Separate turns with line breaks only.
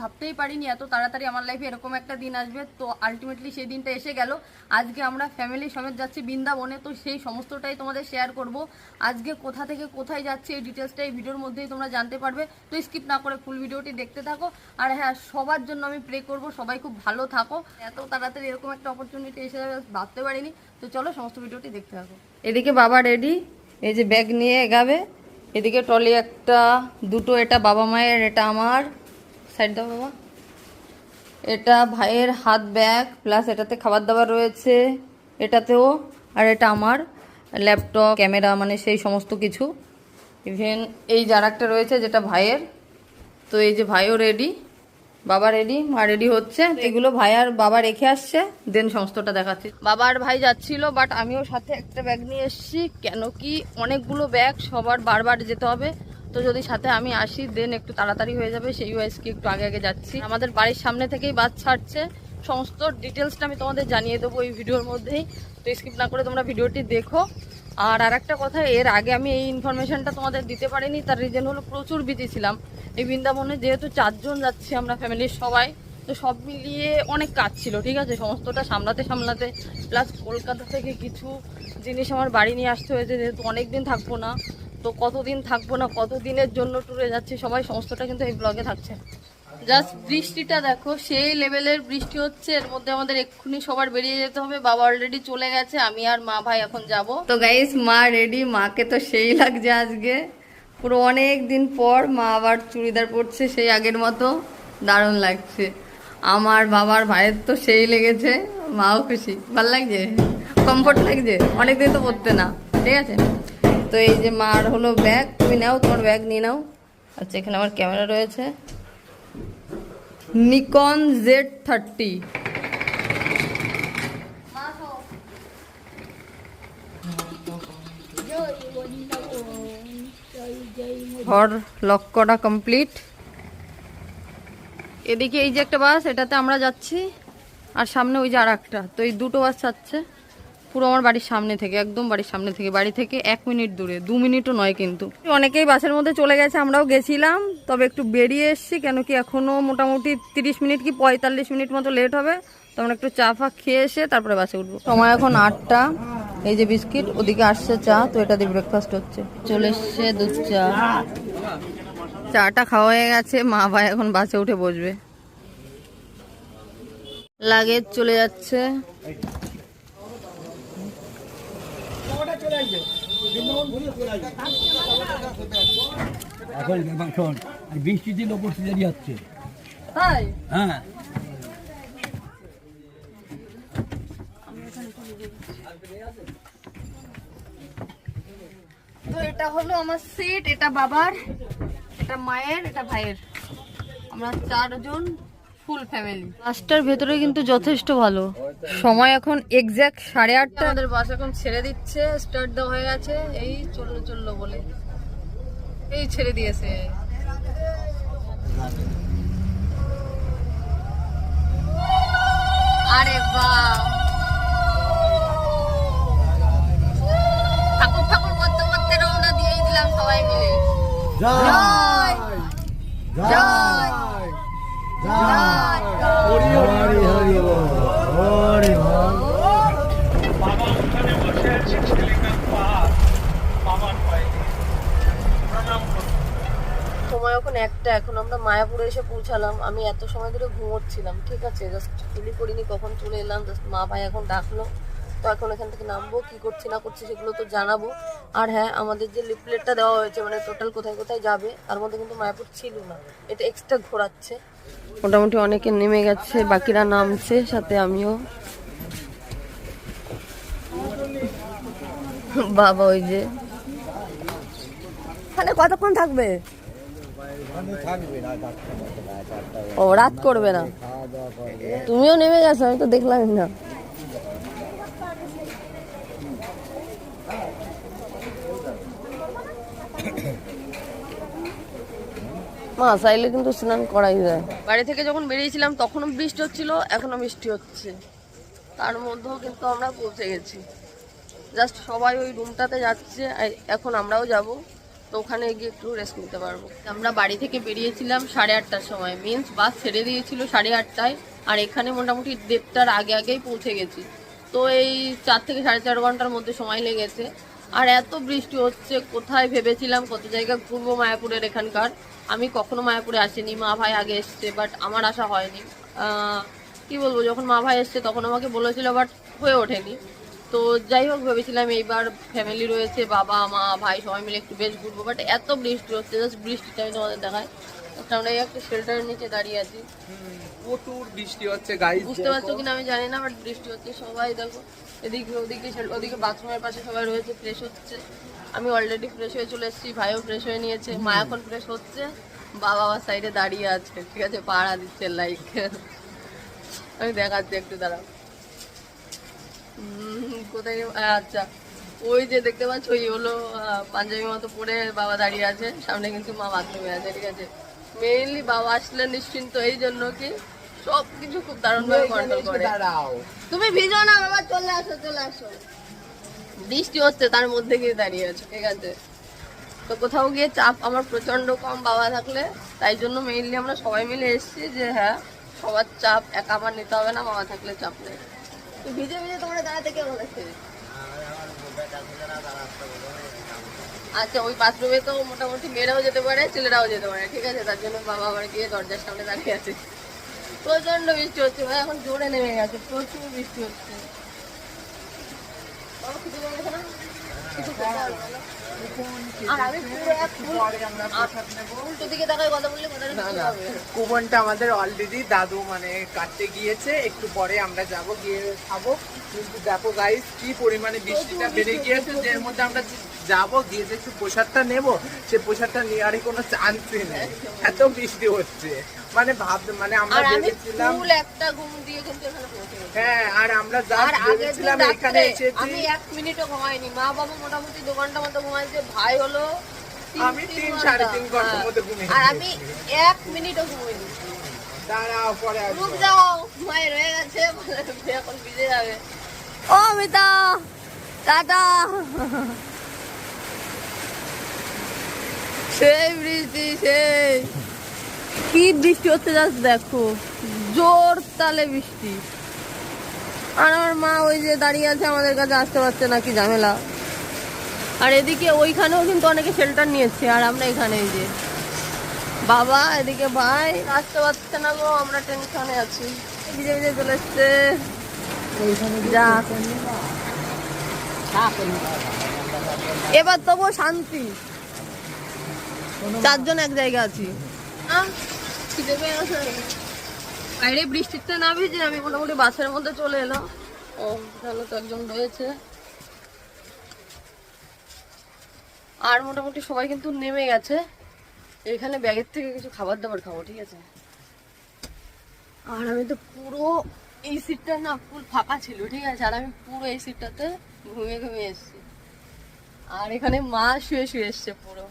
ভাবতেই পারিনি, এত তাড়াতাড়ি আমার লাইফে এরকম একটা দিন আসবে। তো আলটিমেটলি সেই দিনটা এসে গেল। আজকে আমরা ফ্যামিলি সমেত যাচ্ছি বৃন্দাবনে, তো সেই সমস্তটাই তোমাদের শেয়ার করব। আজকে কোথা থেকে কোথায় যাচ্ছে এই ডিটেলসটা এই ভিডিওর মধ্যেই তোমরা জানতে পারবে। তো স্কিপ না করে ফুল ভিডিওটি দেখতে থাকো। আর হ্যাঁ সবার জন্য আমি প্রে করব, সবাই খুব ভালো থাকো। এত তাড়াতাড়ি এরকম একটা অপরচুনিটি এসে যাবে ভাবতে পারিনি। তো চলো সমস্ত ভিডিওটি দেখতে থাকো। এদিকে বাবা রেডি এই যে ব্যাগ নিয়ে এগাবে। এদিকে টলি একটা, দুটো এটা বাবা মায়ের, এটা আমার। সাইড দাও বাবা। এটা ভাইয়ের হাত ব্যাগ, প্লাস এটাতে খাবার দাবার রয়েছে, এটাতেও, আর এটা আমার ল্যাপটপ, ক্যামেরা মানে সেই সমস্ত কিছু। ইভেন এই যার একটা রয়েছে যেটা ভাইয়ের, তো এই যে ভাইও রেডি বাবা রেডি মা রেডি হচ্ছে। এগুলো ভাই আর বাবা রেখে আসছে দেন সমস্তটা দেখাচ্ছি। বাবা আর ভাই যাচ্ছিল বাট আমিও সাথে একটা ব্যাগ নিয়ে এসেছি। কেন কি? অনেকগুলো ব্যাগ সবার বারবার যেতে হবে। তো যদি সাথে আমি আসি দেন একটু তাড়াতাড়ি হয়ে যাবে। সেই ওয়াইজকে একটু আগে আগে যাচ্ছি। আমাদের বাড়ির সামনে থেকেই বাস ছাড়ছে। সমস্ত ডিটেলসটা আমি তোমাদের জানিয়ে দেবো এই ভিডিওর মধ্যেই। তো স্কিপ না করে তোমরা ভিডিওটি দেখো। আর আর একটা কথা, এর আগে আমি এই ইনফরমেশনটা তোমাদের দিতে পারিনি। তার রিজন হলো প্রচুর বিজি ছিলাম। এই বৃন্দাবনে যেহেতু চারজন যাচ্ছি আমরা ফ্যামিলির সবাই, তো সব মিলিয়ে অনেক কাজ ছিল, ঠিক আছে? সমস্তটা সামলাতে সামলাতে প্লাস কলকাতা থেকে কিছু জিনিস আমার বাড়ি নিয়ে আসতে হয়েছে, যেহেতু অনেক দিন থাকব না। তো কতদিন থাকব না কত দিনের জন্য ট্যুরে যাচ্ছি, সবাই সমস্তটা কিন্তু এই ব্লগে থাকছে। জাস্ট বৃষ্টিটা দেখো, সেই লেভেলের বৃষ্টি হচ্ছে, এর মধ্যে আমাদের এক্ষুনি সবার বেরিয়ে যেতে হবে, বাবা অলরেডি চলে গেছে, আমি আর মা ভাই এখন যাব। তো গাইস মা রেডি মাকে তো সেই লাগছে আজকে। পুরো অনেক দিন পর মা আবার চুড়িদার পরছে, সেই আগের মতো। দারুণ লাগছে। আমার বাবার ভাইয়ের তো সেই লেগেছে, মাও খুশি। ভালো লাগছে? কমফোর্ট লাগছে? অনেকদিন তো পরতে না। ঠিক আছে? তো এই যে মার হলো ব্যাগ, তুমি নাও, তোমার ব্যাগ নিয়ে নাও। আচ্ছা এখানে আমার ক্যামেরা রয়েছে। Nikon Z thirty. ঘর লক করা কমপ্লিট এদিকে এই যে একটা বাস এটাতে আমরা যাচ্ছি। আর সামনে ওই যে আর একটা তো এই দুটো বাস যাচ্ছে। পুরো আমার বাড়ির সামনে থেকে, একদম বাড়ির সামনে থেকে, বাড়ি থেকে এক মিনিট দূরে, দু মিনিটও নয় কিন্তু। অনেকেই বাসের মধ্যে চলে গেছে, আমরাও গেছিলাম, তবে একটু বেরিয়ে এসছি, কেন কি এখনও মোটামুটি তিরিশ মিনিট কি পঁয়তাল্লিশ মিনিট মতো লেট হবে তো আমরা একটু চা ফা খেয়ে এসে তারপরে বাসে উঠবো। সময় এখন আটটা, এই যে বিস্কিট, ওদিকে আসছে চা, তো এটা দিয়ে ব্রেকফাস্ট হচ্ছে। চলে এসছে দুধ চা। চাটা খাওয়া হয়ে গেছে, মা ভাই এখন বাসে উঠে বসবে। লাগেজ চলে যাচ্ছে।
এখন ব্যাপার শোন আর বৃষ্টিতে ওপর সিজারি হচ্ছে।
তাই?
হ্যাঁ।
তো এটা হলো আমার সিট এটা বাবার এটা মায়ের এটা ভাইয়ের। আমরা চারজন ফুল ফ্যামিলি বাসটার ভেতরে কিন্তু যথেষ্ট ভালো। সময় এখন এক্স্যাক্ট সাড়ে আটটা। আমাদের বাস এখন ছেড়ে দিচ্ছে স্টার্ট দেওয়া হয়ে গেছে এই চলল চলল বলে। এই ছেড়ে দিয়েছে। আরে বাহ! ঠাকুর ঠাকুর করতে করতে রওনা দিয়েই দিলাম সবাই মিলে। জয়! জয়! সময় একটা, এখন আমরা মায়াপুরে এসে পৌঁছালাম। আমি এত সময় ধরে ঘুমোচ্ছিলাম, ঠিক আছে? জাস্ট চুলি করিনি, কখন চলে এলাম? জাস্ট মা ভাই এখন ডাকলো। তো এখন এখান থেকে নামবো কি করছি না করছি সেগুলো তো জানাব। আর হ্যাঁ আমাদের যে লিফলেটটা দেওয়া হয়েছে মানে টোটাল কোথায় কোথায় যাবে তার মধ্যে কিন্তু মায়াপুর ছিল না। এটা এক্সট্রা ঘোরাচ্ছে। মোটামুটি অনেকে নেমে গেছে বাকিরা নামছে সাথে আমিও। বাবা ওই যে। এখানে কতক্ষণ থাকবে? ও রাত করবে না। তুমিও নেমে গেছো আমি তো দেখলাম না। মা চাইলে কিন্তু স্নান করাই যায়। বাড়ি থেকে যখন বেরিয়েছিলাম তখনও বৃষ্টি হচ্ছিল এখনও বৃষ্টি হচ্ছে। তার মধ্যেও কিন্তু আমরা পৌঁছে গেছি। জাস্ট সবাই ওই রুমটাতে যাচ্ছে আর এখন আমরাও যাব
তো ওখানে গিয়ে একটু রেস্ট নিতে পারব। আমরা বাড়ি থেকে বেরিয়েছিলাম সাড়ে আটটার সময়। মিন্স বাস ছেড়ে দিয়েছিল সাড়ে আটটায় আর এখানে মোটামুটি দেড়টার আগে আগেই পৌঁছে গেছি। তো এই চার থেকে সাড়ে চার ঘণ্টার মধ্যে সময় লেগেছে। আর এত বৃষ্টি হচ্ছে কোথায় ভেবেছিলাম কত জায়গা ঘুরবো মায়াপুরের এখানকার। আমি কখনো মায়াপুরে আসিনি মা ভাই আগে এসছে বাট আমার আসা হয়নি। কি বলব যখন মা ভাই এসছে তখন আমাকে বলেছিল বাট হয়ে ওঠেনি। তো যাই হোক ভেবেছিলাম এইবার ফ্যামিলি রয়েছে বাবা মা ভাই সবাই মিলে একটু বেশ ঘুরবো বাট এত বৃষ্টি হচ্ছে জাস্ট বৃষ্টিটা আমি তোমাদের দেখাই। তো আমরা এই একটা শেল্টারের নিচে দাঁড়িয়ে আছি।
প্রচুর বৃষ্টি হচ্ছে গাইজ
বুঝতে পারছ কিনা আমি জানি না বাট বৃষ্টি হচ্ছে সবাই দেখো। এদিকে ওদিকে ওদিকে বাথরুমের পাশে সবাই রয়েছে ফ্রেশ হচ্ছে। আমি অলরেডি ফ্রেশ হয়ে চলে এসেছি ভাইও ফ্রেশ হয়ে নিয়েছে মা এখন ফ্রেশ হচ্ছে বাবা আমার সাইডে দাঁড়িয়ে আছে ঠিক আছে পাড়া দিচ্ছে লাইক আমি দেখাচ্ছি একটু দাঁড়াও। কোথায় আচ্ছা ওই যে দেখতে পাচ্ছ ওই হলো পাঞ্জাবি মতো পরে বাবা দাঁড়িয়ে আছে সামনে কিন্তু মা বাথরুমে আছে ঠিক আছে। মেইনলি বাবা আসলে নিশ্চিন্ত এই জন্য কি সব কিছু খুব দারুণ ভাবে কন্ট্রোল করে। তুমি ভিজো না বাবা চলে আসো চলে আসো। বৃষ্টি হচ্ছে, তার মধ্যে গিয়ে দাঁড়িয়ে আছো, ঠিক আছে? তো কোথাও গিয়ে চাপ, আমার প্রচণ্ড কম বাবা থাকলে, তাই জন্য মেইনলি আমরা সবাই মিলে এসেছি যে হ্যাঁ সবার চাপ একা আমার নিতে হবে না, বাবা থাকলে চাপ নেই। তো ভিজে ভিজে তোমরা দাঁড়াতে কে বলেছে? আচ্ছা ওই বাথরুমে তো মোটামুটি মেয়েরাও যেতে পারে, ছেলেরাও যেতে পারে, ঠিক আছে? তার জন্য বাবা আবার গিয়ে দরজার সামনে দাঁড়িয়ে আছে। প্রচণ্ড বৃষ্টি হচ্ছে, ভাই, এখন জোরে নেমে গেছে, প্রচুর বৃষ্টি হচ্ছে বাবা, খিদে পেয়ে গেছে না? কিছু খেতে পারবে না? আর আমি পুরো এক ফুল- আ- উল্টো দিকে তাকায় কথা বললে কথাটা
না
ঠিক
না
হবে।
কুপনটা আমাদের অলরেডি দাদু মানে কাটতে গিয়েছে একটু পরে আমরা যাব গিয়ে খাব কিন্তু দেখো গাইস কি পরিমাণে বৃষ্টিটা বেড়ে গিয়েছে যে এর মধ্যে আমরা যাব গিয়ে যে একটু প্রসাদটা নেব সে প্রসাদটা নেওয়ারই কোনো চান্সই নেই এত বৃষ্টি হচ্ছে মানে ভাব মানে আমরা ভেবেছিলাম
একটা ঘুম দিয়ে কিন্তু এখানে।
হ্যাঁ আর আমরা যা
আর আগের দিন
ভেবেছিলাম এখানে এসেছি।
আমি এক মিনিটও ঘুমাইনি। মা বাবা মোটামুটি দু ঘণ্টা মতো ঘুমাইছে ভাই হলো
আমি
তিন
তিন সাড়ে তিন ঘণ্টার
হ্যাঁ।
মতো ঘুমিয়েছি।
আর আমি এক মিনিটও ঘুমাইনি।
দাঁড়াও পরে আসব।
যাও মায়ের রয়ে গেছে। এখন ভিজে যাবে। ও মিতা টাটা! সেই বৃষ্টি সেই। কি বৃষ্টি হচ্ছে জাস্ট দেখো। জোর তালে বৃষ্টি। আর আমার মা ওই যে দাঁড়িয়ে আছে আমাদের কাছে আসতে পারছে না, কি ঝামেলা। আর এদিকে ওইখানেও কিন্তু অনেকে শেল্টার নিয়েছে, আর আমরা এখানে যে। বাবা, এদিকে ভাই, আসতে পারছে না গো, আমরা টেনশনে আছি। ভিজে ভিজে চলে এসছে। এবার তবু শান্তি। চারজন এক জায়গা আছি। আহ। বাইরে বৃষ্টিতে না ভিজে আমি মোটামুটি বাসের মধ্যে চলে এলাম। ও তাহলে তো একজন রয়েছে। আর মোটামুটি সবাই কিন্তু নেমে গেছে। এখানে ব্যাগের থেকে কিছু খাবার দাবার খাব, ঠিক আছে? আর আমি তো পুরো এই সিটটা না ফুল ফাঁকা ছিল, ঠিক আছে? আর আমি পুরো এই সিটটাতে ঘুমিয়ে ঘুমিয়ে এসেছি। আর এখানে মা শুয়ে শুয়ে এসছে পুরো।